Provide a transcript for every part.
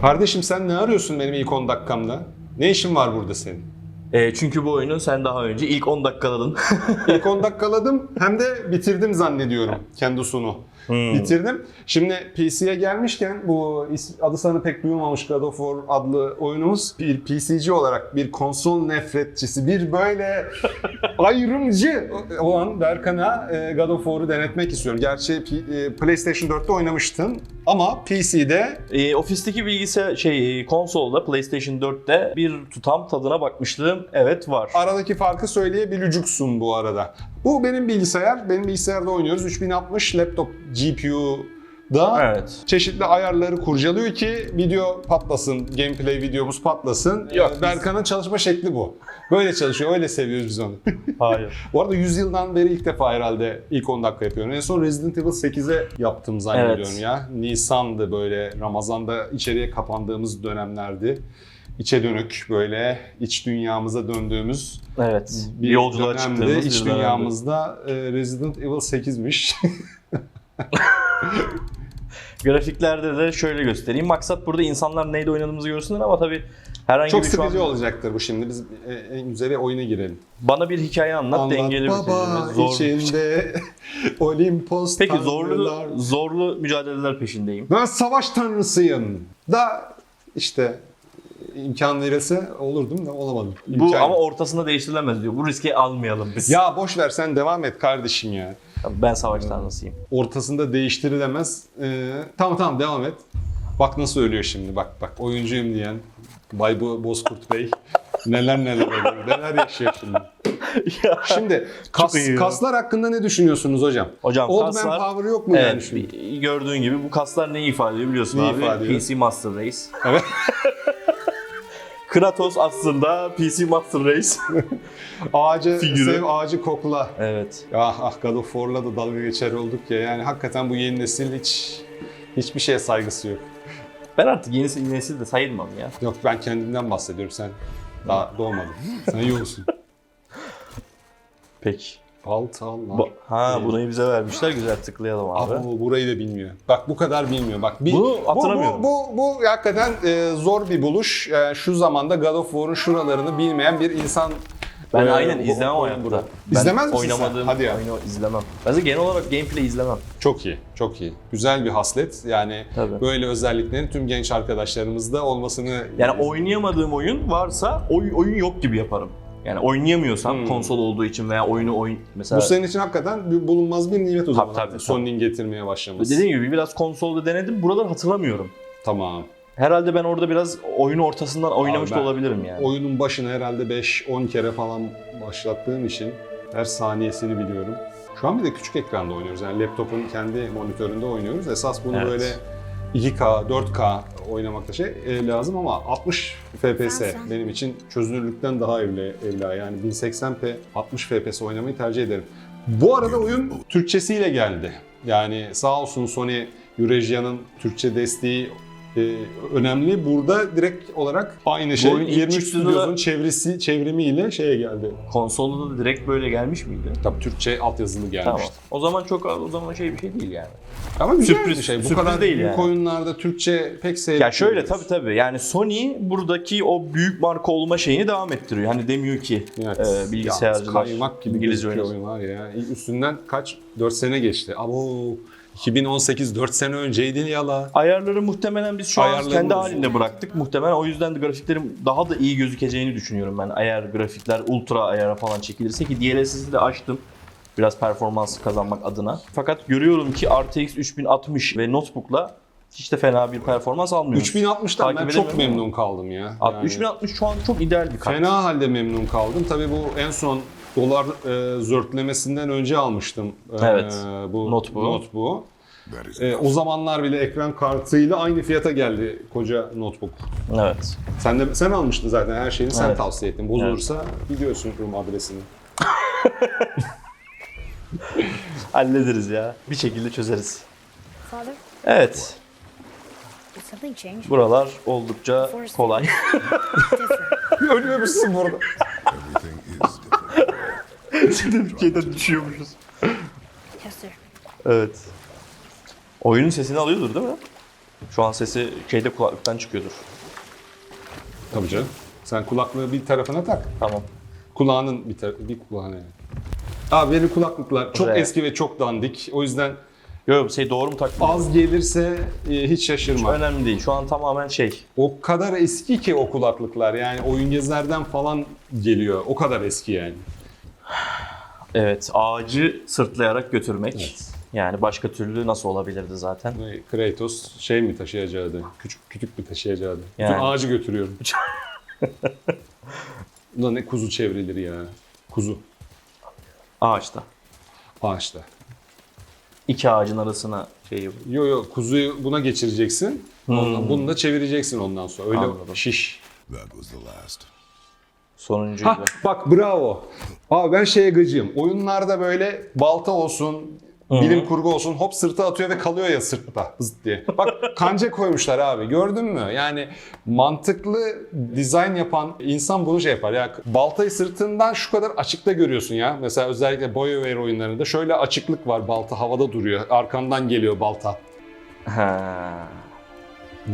Kardeşim sen ne arıyorsun benim ilk 10 dakikamda? Ne işin var burada senin? E, çünkü bu oyunu sen daha önce ilk 10 dakikaladın. İlk 10 dakikaladım hem de bitirdim zannediyorum kendi sunu. Bitirdim. Şimdi PC'ye gelmişken bu adı sana pek duyulmamış God of War adlı oyunumuz bir PC'ci olarak bir konsol nefretçisi, bir böyle ayrımcı olan Berkan'a e, God of War'u denetmek istiyorum. Gerçi e, PlayStation 4'te oynamıştın ama PC'de E, ofisteki bilgisayar şey e, konsolda PlayStation 4'te bir tutam tadına bakmışlığım evet var. Aradaki farkı söyleyebileceksin bu arada. Bu benim bilgisayar. Benim bilgisayarda oynuyoruz. 3060 laptop GPU'da Evet. çeşitli ayarları kurcalıyor ki video patlasın, gameplay videomuz patlasın. Yok, Ee, Berkan'ın çalışma şekli bu. Böyle çalışıyor, öyle seviyoruz biz onu. Hayır. bu arada 100 yıldan beri ilk defa herhalde ilk 10 dakika yapıyorum. En son Resident Evil 8'e yaptım zannediyorum Evet. ya. Nisan'dı böyle, Ramazan'da içeriye kapandığımız dönemlerdi. İçe dönük böyle iç dünyamıza döndüğümüz Evet. Bir, bir yolculuğa dönemde çıktığımız iç bir dünyamızda e, Resident Evil 8'miş. Grafiklerde de şöyle göstereyim. Maksat burada insanlar neyde oynadığımızı görsünler ama tabii herhangi Çok bir şu an sıkıcı olacaktır bu şimdi. Biz e, en güzeli oyuna girelim. bana bir hikaye anlat, Anlat dengeli bir baba kelime. Zor. içinde Olimpos Peki tanrılar. zorlu zorlu mücadeleler peşindeyim. Ben savaş tanrısıyım. Da işte imkan verirse olurdum da olamadım. Bu İmkan- ama ortasında değiştirilemez diyor. Bu riski almayalım biz. Ya boş ver sen devam et kardeşim ya. Ben savaş tanrısıyım. Ortasında değiştirilemez. Ee, tamam tamam devam et. Bak nasıl ölüyor şimdi bak bak oyuncuyum diyen Bay Bo- Bozkurt Bey neler neler oluyor, neler yaşıyor şimdi. Şimdi kas, iyi ya. kaslar hakkında ne düşünüyorsunuz hocam? Hocam Old kaslar- man power yok mu yani Evet, şimdi? gördüğün gibi bu kaslar neyi ifade ediyor biliyorsun Neyi abi? ifade ediyor? PC Master Race. Evet. Kratos aslında PC Master Race. Ağacı Figürü. sev, ağacı kokla. evet. Ah ah God of War'la da dalga geçer olduk ya. Yani hakikaten bu yeni nesil hiç hiçbir şeye saygısı yok. Ben artık yeni nesil de sayılmam ya. Yok ben kendimden bahsediyorum sen daha doğmadın. Sen yoğunsun. Peki. Baltalar. Bu- ha bunu bize vermişler. Güzel tıklayalım abi. Abi bu burayı da bilmiyor. Bak bu kadar bilmiyor. Bak bir, Bunu bu, hatırlamıyorum. Bu, bu, bu hakikaten e, zor bir buluş. E, şu zamanda God of War'un şuralarını bilmeyen bir insan Ben e, aynen bu- izlemem o oyun hayatta. burada. Ben İzlemez misin sen? oynamadığım Hadi ya. oyunu izlemem. Ben de genel olarak gameplay izlemem. Çok iyi, çok iyi. Güzel bir haslet. Yani Tabii. böyle özelliklerin tüm genç arkadaşlarımızda olmasını Yani oynayamadığım oyun varsa oy, oyun yok gibi yaparım. Yani oynayamıyorsam Hmm. konsol olduğu için veya oyunu oyun mesela Bu senin için hakikaten bir bulunmaz bir nimet o zaman. tabii, tabii. Sony'nin getirmeye başlaması. dediğim gibi biraz konsolda denedim. Buraları hatırlamıyorum. Tamam. Herhalde ben orada biraz oyunu ortasından oynamış da olabilirim yani. Oyunun başına herhalde 5-10 kere falan başlattığım için her saniyesini biliyorum. Şu an bir de küçük ekranda oynuyoruz. Yani laptopun kendi monitöründe oynuyoruz. Esas bunu Evet. böyle 2K, 4K oynamakta şey e, lazım ama 60 FPS benim için çözünürlükten daha evla, evla. Yani 1080p 60 FPS oynamayı tercih ederim. Bu arada oyun Türkçesiyle geldi. Yani sağ olsun Sony Eurasia'nın Türkçe desteği e, önemli. Burada direkt olarak aynı şey oyun ilk 23 çıktığında da- Studios'un çevresi çevrimiyle şeye geldi. Konsolda da direkt böyle gelmiş miydi? Tabii Türkçe altyazılı gelmişti. Tamam. O zaman çok o zaman şey bir şey değil yani. Ama güzel Sürpriz- bir şey. Bu sürpriz kadar değil büyük yani. oyunlarda Türkçe pek sevmiyoruz. Ya şöyle tabii tabii yani Sony buradaki o büyük marka olma şeyini devam ettiriyor. Hani demiyor ki e, bilgisayarcılar Ya, kaymak gibi İngilizce var ya. Üstünden kaç? 4 sene geçti. Abo 2018 4 sene önceydi yala. Ayarları muhtemelen biz şu an kendi bozuldu. halinde bıraktık. Muhtemelen o yüzden de grafiklerin daha da iyi gözükeceğini düşünüyorum ben. Eğer grafikler ultra ayara falan çekilirse ki DLSS'i de açtım. Biraz performans kazanmak adına. Fakat görüyorum ki RTX 3060 ve notebook'la hiç de fena bir performans almıyoruz. 3060'tan ben Takip çok edemiyorum memnun kaldım ya. Yani 3060 şu an çok ideal bir kart. Fena halde memnun kaldım. Tabii bu en son dolar e, zörtlemesinden önce almıştım. e, Evet. bu Notebook'u. notebook'u. E, o zamanlar bile ekran kartıyla aynı fiyata geldi koca notebook. Evet. Sen de sen almıştın zaten her şeyini sen Evet. tavsiye ettin. Bozulursa biliyorsun Rum adresini. Hallederiz ya. Bir şekilde çözeriz. Father, Evet. did something change? Buralar oldukça kolay. Different. Ölüyor musun burada? Different. Türkiye'den düşüyormuşuz. Yes, sir. Evet. Oyunun sesini alıyordur değil mi? Şu an sesi şeyde kulaklıktan çıkıyordur. Tabii canım. Sen kulaklığı bir tarafına tak. Tamam. Kulağının bir, tar- bir kulağına yani. Abi benim kulaklıklar çok Re. eski ve çok dandik. O yüzden Yok şey doğru mu takdim? az gelirse e, hiç şaşırma. Önemli değil. Şu an tamamen şey. O kadar eski ki o kulaklıklar yani oyun gezerden falan geliyor. O kadar eski yani. Evet ağacı sırtlayarak götürmek. Evet. Yani başka türlü nasıl olabilirdi zaten? Ve Kratos şey mi taşıyacaktı? Küçük kütük mü taşıyacaktı? Yani. Bütün ağacı götürüyorum. Bunda ne kuzu çevrilir ya. Kuzu. Ağaçta. Ağaçta. İki ağacın arasına şey yapıyor. Yo yo kuzuyu buna geçireceksin. Ondan, bunu da çevireceksin ondan sonra. Öyle Anladım. şiş. That was the last. Sonuncuydu. Ha bak bravo. Abi ben şeye gıcığım. Oyunlarda böyle balta olsun, bilim kurgu olsun hop sırta atıyor ve kalıyor ya sırtta zıt diye. Bak kanca koymuşlar abi gördün mü? Yani mantıklı dizayn yapan insan bunu şey yapar. Ya baltayı sırtından şu kadar açıkta görüyorsun ya. Mesela özellikle BioWare oyunlarında şöyle açıklık var. Balta havada duruyor. Arkandan geliyor balta. Ha.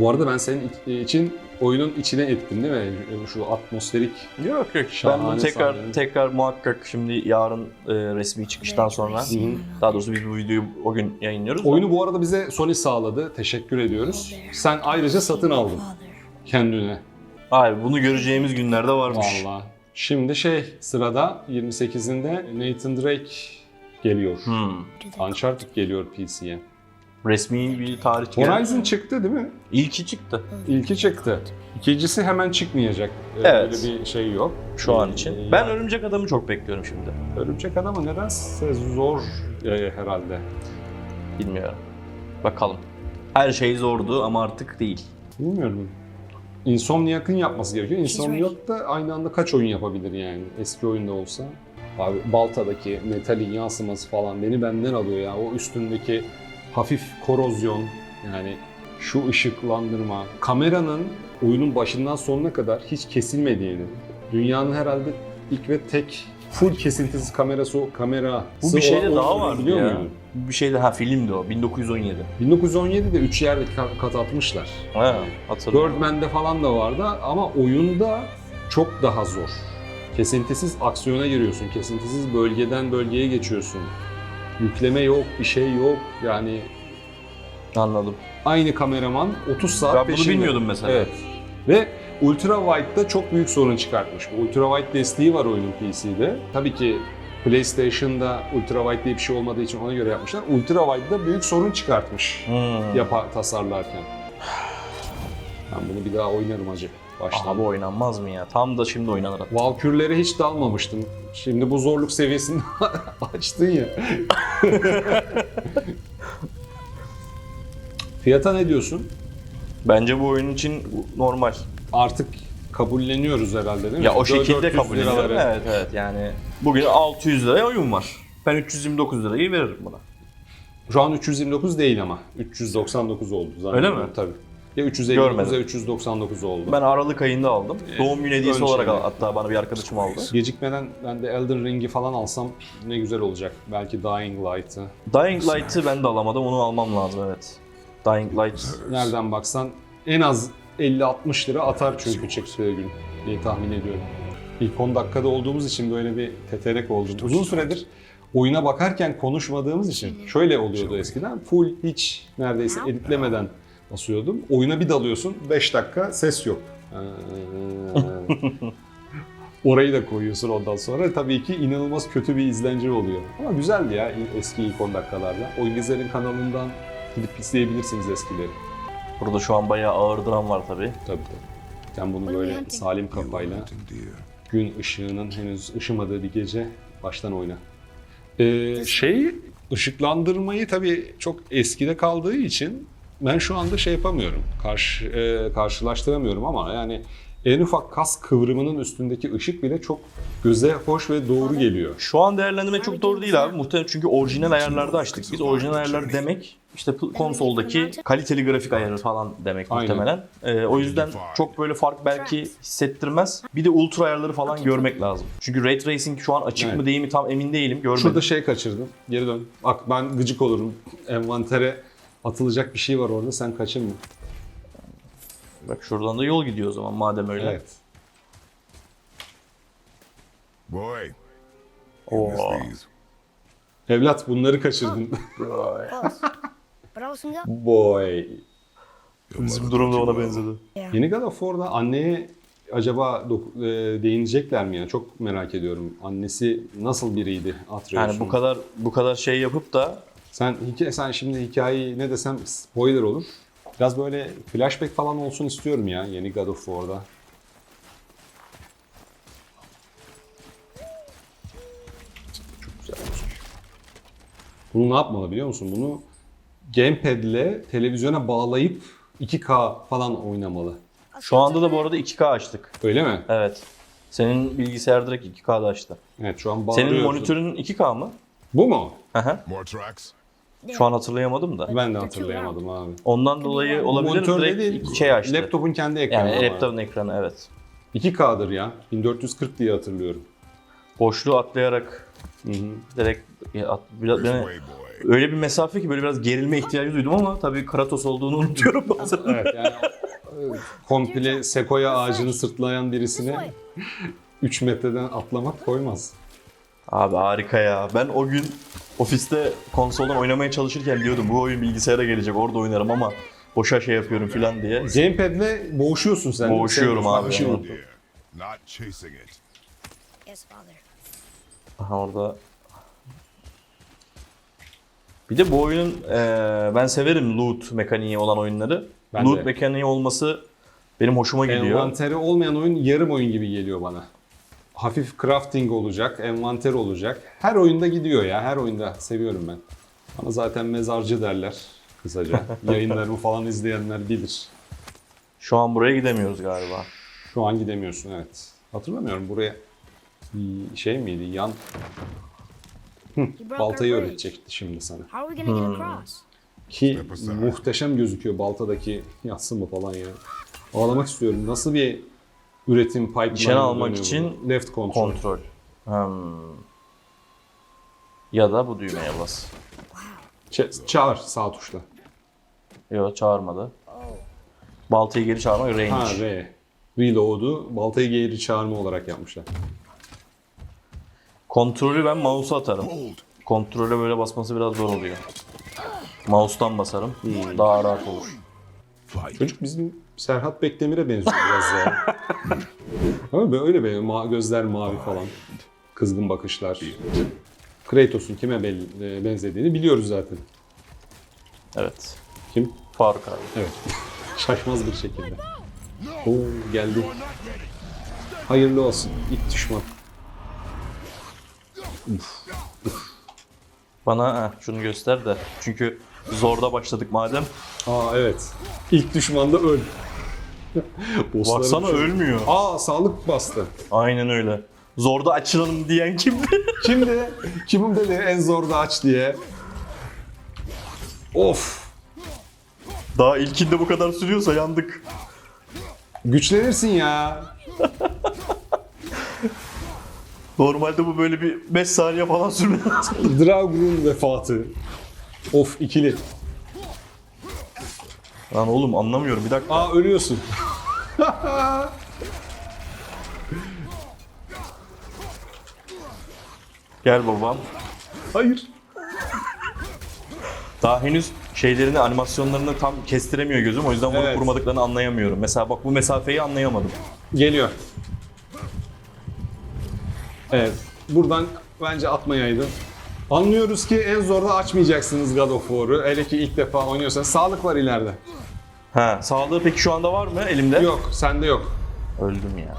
Bu arada ben senin iç- için oyunun içine ettim değil mi? Şu atmosferik Yok yok. Ben Şahane bunu tekrar sahne. tekrar muhakkak şimdi yarın e, resmi çıkıştan sonra daha doğrusu biz bu videoyu o gün yayınlıyoruz. da. Oyunu bu arada bize Sony sağladı. Teşekkür ediyoruz. Sen ayrıca satın aldın kendine. Abi bunu göreceğimiz günlerde varmış. Vallahi. Şimdi şey sırada 28'inde Nathan Drake geliyor. Hmm. Uncharted geliyor PC'ye. Resmi bir tarih geldi. Horizon çıktı değil mi? İlki çıktı. İlki çıktı. İkincisi hemen çıkmayacak. Ee, Evet. Öyle bir şey yok. Şu an Ee, için. ya- Ben Örümcek Adam'ı çok bekliyorum şimdi. Örümcek Adamı nedense zor e, herhalde. Bilmiyorum. Bakalım. Her şey zordu ama artık değil. Bilmiyorum. Insomniac'ın yapması gerekiyor. Insomniac da aynı anda kaç oyun yapabilir yani eski oyunda olsa. Abi baltadaki metalin yansıması falan beni benden alıyor ya. O üstündeki hafif korozyon yani şu ışıklandırma. Kameranın oyunun başından sonuna kadar hiç kesilmediğini. Dünyanın herhalde ilk ve tek full kesintisiz kamerası o kamera. Bu bir şeyde daha var biliyor ya. muydun? Bu bir şeyde ha filmdi o 1917. 1917'de 3 yerde ka- kat atmışlar. Ha, hatırlıyorum. Birdman'de falan da vardı ama oyunda çok daha zor. Kesintisiz aksiyona giriyorsun. Kesintisiz bölgeden bölgeye geçiyorsun. Yükleme yok, bir şey yok. Yani Anladım. aynı kameraman 30 saat Ben bunu peşinde. bilmiyordum mesela. Evet. Ve Ultra Wide'da çok büyük sorun çıkartmış. Bu Ultra Wide desteği var oyunun PC'de. Tabii ki PlayStation'da Ultra Wide diye bir şey olmadığı için ona göre yapmışlar. Ultra Wide'da büyük sorun çıkartmış Hmm. yapa tasarlarken. Ben bunu bir daha oynarım acı. Baştan. Aha bu oynanmaz mı ya? Tam da şimdi oynanır. hatta. Valkürlere hiç dalmamıştım. Şimdi bu zorluk seviyesini açtın ya. Fiyata ne diyorsun? Bence bu oyun için normal. Artık kabulleniyoruz herhalde değil mi? Ya o şekilde 400 kabul ediyorum. Evet evet yani bugün 600 liraya oyun var. Ben 329 lirayı veririm buna. Şu an 329 değil ama. 399 oldu zannediyorum. Öyle mi? Tabii. Ya 359 Görmedim. ya 399 oldu. Ben Aralık ayında aldım. Doğum günü hediyesi ön olarak şeyde. hatta bana bir arkadaşım aldı. Gecikmeden ben de Elden Ring'i falan alsam ne güzel olacak. Belki Dying Light'ı. Dying Light'ı ben de alamadım. Onu almam lazım evet. Dying Light. Nereden baksan en az 50-60 lira atar çünkü çıktığı gün diye tahmin ediyorum. İlk 10 dakikada olduğumuz için böyle bir teterek oldum. Uzun süredir oyuna bakarken konuşmadığımız için şöyle oluyordu eskiden. Full hiç neredeyse editlemeden basıyordum. Oyuna bir dalıyorsun 5 dakika ses yok. Ee, Orayı da koyuyorsun ondan sonra. Tabii ki inanılmaz kötü bir izlence oluyor. Ama güzeldi ya eski ilk 10 dakikalarda. Oyun Gezer'in kanalından gidip izleyebilirsiniz eskileri. Burada şu an bayağı ağır dram var tabii. Tabii tabii. Sen bunu böyle salim kafayla gün ışığının henüz ışımadığı bir gece baştan oyna. Ee, şey ışıklandırmayı tabii çok eskide kaldığı için ben şu anda şey yapamıyorum. Karşı e, karşılaştıramıyorum ama yani en ufak kas kıvrımının üstündeki ışık bile çok göze hoş ve doğru geliyor. Şu an değerlendirme çok doğru değil abi. Muhtemelen çünkü orijinal ayarlarda açtık. Biz orijinal ayarlar demek işte konsoldaki kaliteli grafik ayarı falan demek Aynen. muhtemelen. Ee, o yüzden çok böyle fark belki hissettirmez. Bir de ultra ayarları falan görmek lazım. Çünkü Ray Tracing şu an açık Evet. mı değil mi tam emin değilim. Görmedim. Şurada şey kaçırdım. Geri dön. Bak ben gıcık olurum. Envantere atılacak bir şey var orada. Sen kaçırma. Bak şuradan da yol gidiyor o zaman madem öyle. Evet. Boy, Oo. Evlat bunları kaçırdın. Wasn't go. Boy. Bizim durum da ona benzedi. Yeni God of War'da anneye acaba e, değinecekler mi ya? Çok merak ediyorum. Annesi nasıl biriydi Atreus'un? Yani bu kadar bu kadar şey yapıp da Sen, hikaye, sen şimdi hikayeyi ne desem spoiler olur. Biraz böyle flashback falan olsun istiyorum ya yeni God of War'da. Çok güzel olmuş. Bunu ne yapmalı biliyor musun? Bunu gamepad ile televizyona bağlayıp 2K falan oynamalı. şu anda da bu arada 2K açtık. Öyle mi? Evet. Senin bilgisayar direkt 2K'da açtı. Evet şu an bağlıyorsun. Senin monitörün 2K mı? Bu mu? Hı hı. More tracks? Şu an hatırlayamadım da. Ben de hatırlayamadım abi. Ondan dolayı olabilir Monitörde direkt değil, şey açtı. laptopun kendi ekranı yani ama. laptopun ekranı evet. 2K'dır ya. 1440 diye hatırlıyorum. Boşluğu atlayarak Hı hı. direkt at, biraz, boy. öyle bir mesafe ki böyle biraz gerilme ihtiyacı duydum ama tabii Kratos olduğunu unutuyorum bazen. Evet yani e, komple sekoya ağacını sırtlayan birisine 3 metreden atlamak koymaz. Abi harika ya. Ben o gün ofiste konsoldan oynamaya çalışırken diyordum bu oyun bilgisayara gelecek orada oynarım ama boşa şey yapıyorum filan diye. Gamepad'le boğuşuyorsun sen. Boğuşuyorum Sen- abi Bir şey ya. unuttum. Aha orada. Bir de bu oyunun eee, ben severim loot mekaniği olan oyunları. Ben loot de. mekaniği olması benim hoşuma gidiyor. Envanteri olmayan oyun yarım oyun gibi geliyor bana. Hafif crafting olacak, envanter olacak. Her oyunda gidiyor ya, her oyunda seviyorum ben. Bana zaten mezarcı derler kısaca. Yayınlarımı falan izleyenler bilir. Şu an buraya gidemiyoruz galiba. Şu an gidemiyorsun evet. Hatırlamıyorum buraya şey miydi? Yan baltayı öğretecekti şimdi sana. Across? Ki muhteşem gözüküyor baltadaki yassımı falan ya. Ağlamak istiyorum. Nasıl bir üretim pipeline İçeri almak için left control. Kontrol. Hmm. Ya da bu düğmeye bas. Ç- çağır sağ tuşla. Yok çağırmadı. Baltayı geri çağırmak range. Ha R. Reload'u baltayı geri çağırma olarak yapmışlar. Kontrolü ben mouse'a atarım. Kontrole böyle basması biraz zor oluyor. Mouse'tan basarım. Daha rahat olur. Fight. Çocuk bizim Serhat Bekdemir'e benziyor biraz ya. Ama böyle be ma- gözler mavi falan. Kızgın bakışlar. Kratos'un kime bel- e, benzediğini biliyoruz zaten. Evet. Kim? Faruk abi. Evet. Şaşmaz bir şekilde. Oo geldi. Hayırlı olsun. İlk düşman. Bana heh, şunu göster de. Çünkü zorda başladık madem. Aa evet. İlk düşmanda öl. Bossların Baksana şu- ölmüyor. Aa sağlık bastı. Aynen öyle. Zorda açılalım diyen kimdi? Kimdi? Kimim dedi en zor da aç diye. Of. Daha ilkinde bu kadar sürüyorsa yandık. Güçlenirsin ya. Normalde bu böyle bir 5 saniye falan sürmez. Dragun'un vefatı. Of ikili. Lan oğlum anlamıyorum bir dakika. Aa ölüyorsun. Gel babam. Hayır. Daha henüz şeylerini, animasyonlarını tam kestiremiyor gözüm. O yüzden vurup Evet. vurmadıklarını anlayamıyorum. Mesela bak bu mesafeyi anlayamadım. Geliyor. Evet. Buradan bence atmayaydın. Anlıyoruz ki en zorda açmayacaksınız God of War'u. Hele ki ilk defa oynuyorsanız. Sağlık var ileride. Ha, sağlığı peki şu anda var mı elimde? Yok, sende yok. Öldüm ya.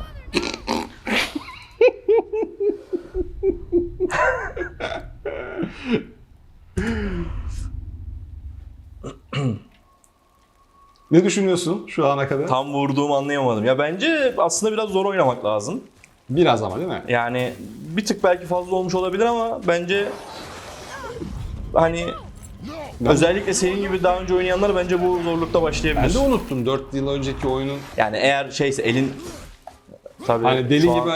Ne düşünüyorsun şu ana kadar? Tam vurduğumu anlayamadım. Ya bence aslında biraz zor oynamak lazım. Biraz ama değil mi? Yani bir tık belki fazla olmuş olabilir ama bence hani özellikle senin gibi daha önce oynayanlar bence bu zorlukta başlayabilir. Ben de unuttum 4 yıl önceki oyunun. Yani eğer şeyse elin tabii Hani deli an- gibi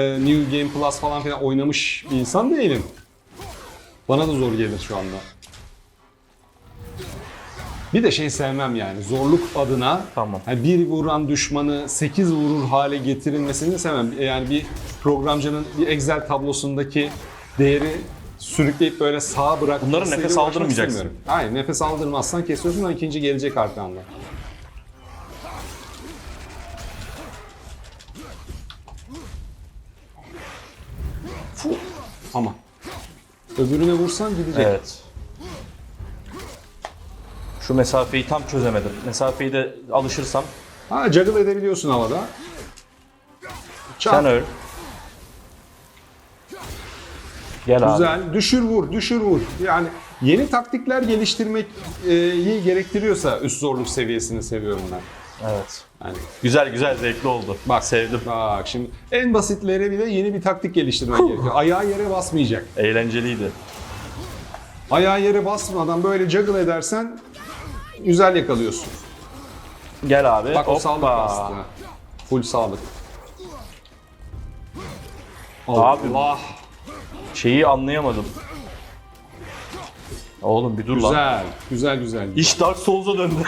e, New Game Plus falan filan oynamış bir insan değilim. Bana da zor gelir şu anda. Bir de şey sevmem yani zorluk adına Tamam. hani bir vuran düşmanı 8 vurur hale getirilmesini sevmem. Yani bir programcının bir Excel tablosundaki değeri sürükleyip böyle sağa bırak. Bunlara nefes aldırmayacaksın. Hayır nefes aldırmazsan kesiyorsun ama ikinci gelecek arkanda. Ama öbürüne vursan gidecek. Evet. Şu mesafeyi tam çözemedim. Mesafeyi de alışırsam Ha juggle edebiliyorsun havada. Çarp. sen öl. Gel abi. Güzel. Düşür vur, düşür vur. Yani yeni taktikler geliştirmek e, iyi gerektiriyorsa üst zorluk seviyesini seviyorum ben. Evet. Yani Güzel güzel zevkli oldu. bak Sevdim. Bak şimdi en basitleri bile yeni bir taktik geliştirmek gerekiyor. Ayağı yere basmayacak. Eğlenceliydi. Ayağı yere basmadan böyle juggle edersen güzel yakalıyorsun. Gel abi. Bak o sağlık bastı. Full sağlık. Abi. Allah. Şeyi anlayamadım. Oğlum bir dur lan. Güzel. Güzel güzel. İş Dark Souls'a döndü.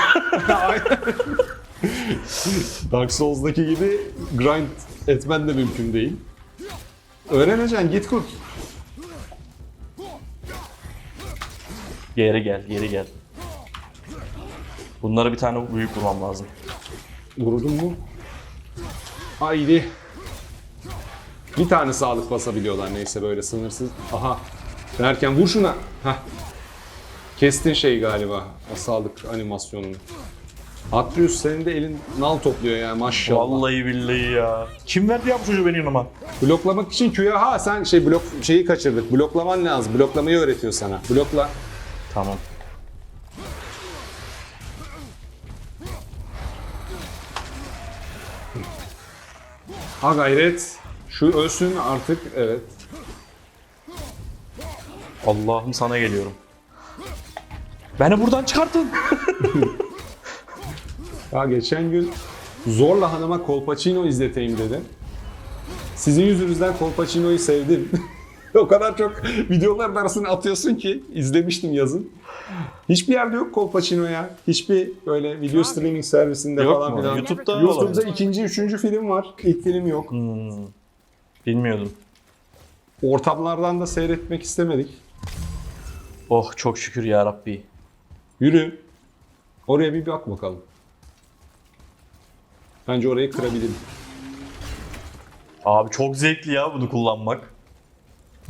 Dark Souls'daki gibi grind etmen de mümkün değil. Öğreneceksin git kurt. geri gel, geri gel. Bunlara bir tane büyük vurmam lazım. Vurdun mu? Haydi. Bir tane sağlık basabiliyorlar neyse böyle sınırsız. Aha. Derken vur şuna. Hah. Kestin şey galiba. O sağlık animasyonunu. Atreus senin de elin nal topluyor ya maşallah. Vallahi billahi ya. Kim verdi ya bu çocuğu benim yanıma? Bloklamak için Q'ya ha sen şey blok şeyi kaçırdık. Bloklaman lazım. Bloklamayı öğretiyor sana. Blokla. Tamam. Ha gayret. Şu ölsün artık. Evet. Allah'ım sana geliyorum. Beni buradan çıkartın. Ya geçen gün zorla hanıma Kolpaçino izleteyim dedim. Sizin yüzünüzden Kolpaçino'yu sevdim. o kadar çok videoların arasına atıyorsun ki izlemiştim yazın. Hiçbir yerde yok Kolpaçino ya. Hiçbir böyle video streaming servisinde Yok falan mu? filan. YouTube'da YouTube'da ikinci, üçüncü film var. İlk film yok. Bilmiyordum. Ortamlardan da seyretmek istemedik. Oh çok şükür ya Rabbi. Yürü. Oraya bir bak bakalım. Bence orayı kırabilirim. Abi çok zevkli ya bunu kullanmak.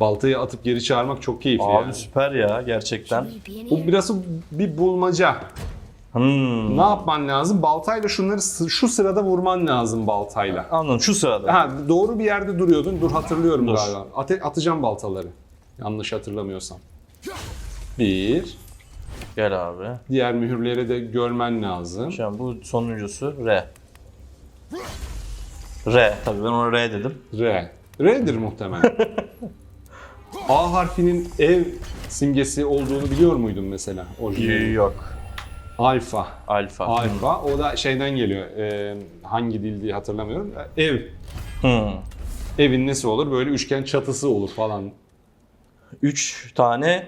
Baltayı atıp geri çağırmak çok keyifli Abi yani. süper ya gerçekten. Bu biraz bir bulmaca. Hmm. Ne yapman lazım? Baltayla şunları şu sırada vurman lazım baltayla. Anladım şu sırada. Ha doğru bir yerde duruyordun. Dur hatırlıyorum Dur. galiba. Ate- atacağım baltaları. Yanlış hatırlamıyorsam. Bir. Gel abi. Diğer mühürleri de görmen lazım. Şu an bu sonuncusu R. R. Tabii ben ona R dedim. R. R'dir muhtemelen. A harfinin ev simgesi olduğunu biliyor muydun mesela? Orijinali? Yok. Alfa. Alfa. Alfa. O da şeyden geliyor. Ee, hangi dil diye hatırlamıyorum. Ev. Hmm. Evin nesi olur? Böyle üçgen çatısı olur falan. Üç tane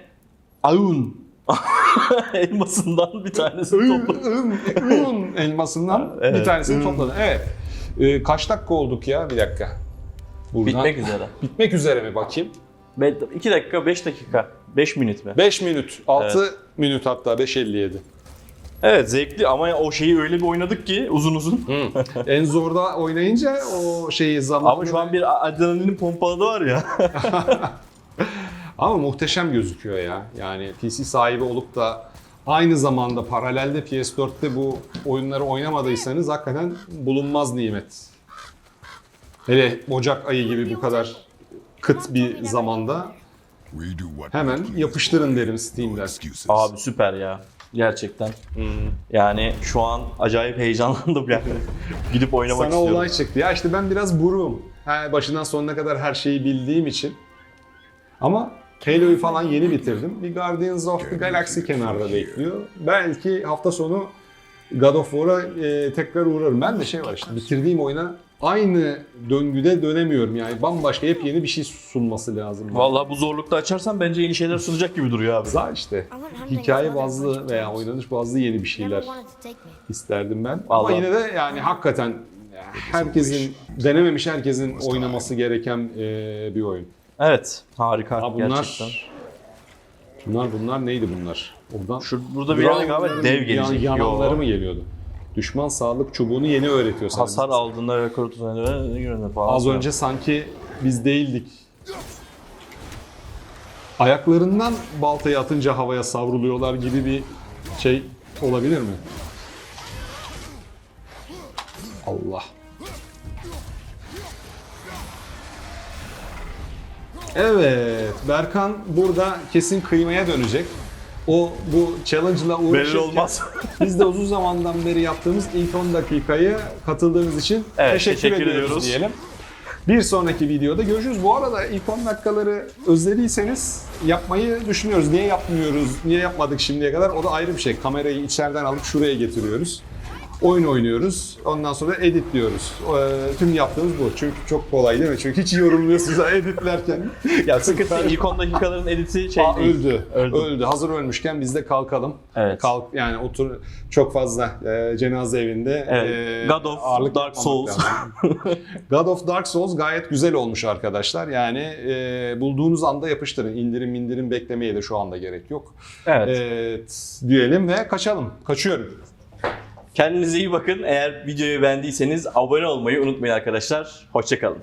Aun elmasından bir tanesini topladım. Ün elmasından bir Evet, tanesini ün. topladın. Evet. Ee, kaç dakika olduk ya? Bir dakika. Buradan... Bitmek üzere. Bitmek üzere mi bakayım? 2 dakika, 5 dakika, 5 minut mi? 5 minut. 6 minut hatta 5.57. Evet zevkli ama o şeyi öyle bir oynadık ki uzun uzun. en zorda oynayınca o şeyi zaman Ama şu an bir adrenalin pompaladı var ya. Ama muhteşem gözüküyor ya. Yani PC sahibi olup da aynı zamanda paralelde PS4'te bu oyunları oynamadıysanız hakikaten bulunmaz nimet. Hele Ocak ayı gibi bu kadar kıt bir zamanda hemen yapıştırın derim Steam'den. Abi süper ya. Gerçekten. Yani şu an acayip heyecanlandım yani. Gidip oynamak Sana istiyorum. olay çıktı. Ya işte ben biraz buruğum. Başından sonuna kadar her şeyi bildiğim için. Ama Halo'yu falan yeni bitirdim. Bir Guardians of the Galaxy kenarda bekliyor. Belki hafta sonu God of War'a e, tekrar uğrarım. Ben de şey var işte bitirdiğim oyuna aynı döngüde dönemiyorum yani bambaşka hep yeni bir şey sunması lazım. Vallahi bu zorlukta açarsan bence yeni şeyler sunacak gibi duruyor abi. Güzel işte. Hikaye bazlı veya oynanış bazlı yeni bir şeyler isterdim ben. Ama Vallahi. yine de yani hakikaten herkesin denememiş herkesin oynaması gereken e, bir oyun. Evet, harika Ha bunlar gerçekten. bunlar bunlar neydi bunlar? Oradan Şu burada bir yerde galiba Brown'ların dev yan- gelecek. Yananları Yo. mı geliyordu? Düşman sağlık çubuğunu yeni öğretiyor sana. Hasar aldığında rekor tutanlara ne görünür falan. Az önce sanki biz değildik. Ayaklarından baltayı atınca havaya savruluyorlar gibi bir şey olabilir mi? Allah. Evet, Berkan burada kesin kıymaya dönecek. O bu challenge'la uğraşırken Belli olmaz. biz de uzun zamandan beri yaptığımız ilk 10 dakikayı katıldığınız için Evet, teşekkür, teşekkür ediyoruz, ediyoruz. diyelim. Bir sonraki videoda görüşürüz. Bu arada ilk 10 dakikaları özlediyseniz yapmayı düşünüyoruz. Niye yapmıyoruz, niye yapmadık şimdiye kadar o da ayrı bir şey. Kamerayı içeriden alıp şuraya getiriyoruz. Oyun oynuyoruz. Ondan sonra editliyoruz. Ee, tüm yaptığımız bu. Çünkü çok kolay değil mi? Çünkü hiç yorumluyorsunuz editlerken. ya sıkıntı ilk 10 dakikaların editi şey Aa, değil. öldü. Öldü. öldü. Hazır ölmüşken biz de kalkalım. Evet. Kalk yani otur çok fazla e, cenaze evinde Evet. e, God of Dark yapmamak Souls. lazım. God of Dark Souls gayet güzel olmuş arkadaşlar. Yani e, bulduğunuz anda yapıştırın. İndirim indirim beklemeye de şu anda gerek yok. Evet. Evet diyelim ve kaçalım. Kaçıyorum. Kendinize iyi bakın. Eğer videoyu beğendiyseniz abone olmayı unutmayın arkadaşlar. Hoşçakalın.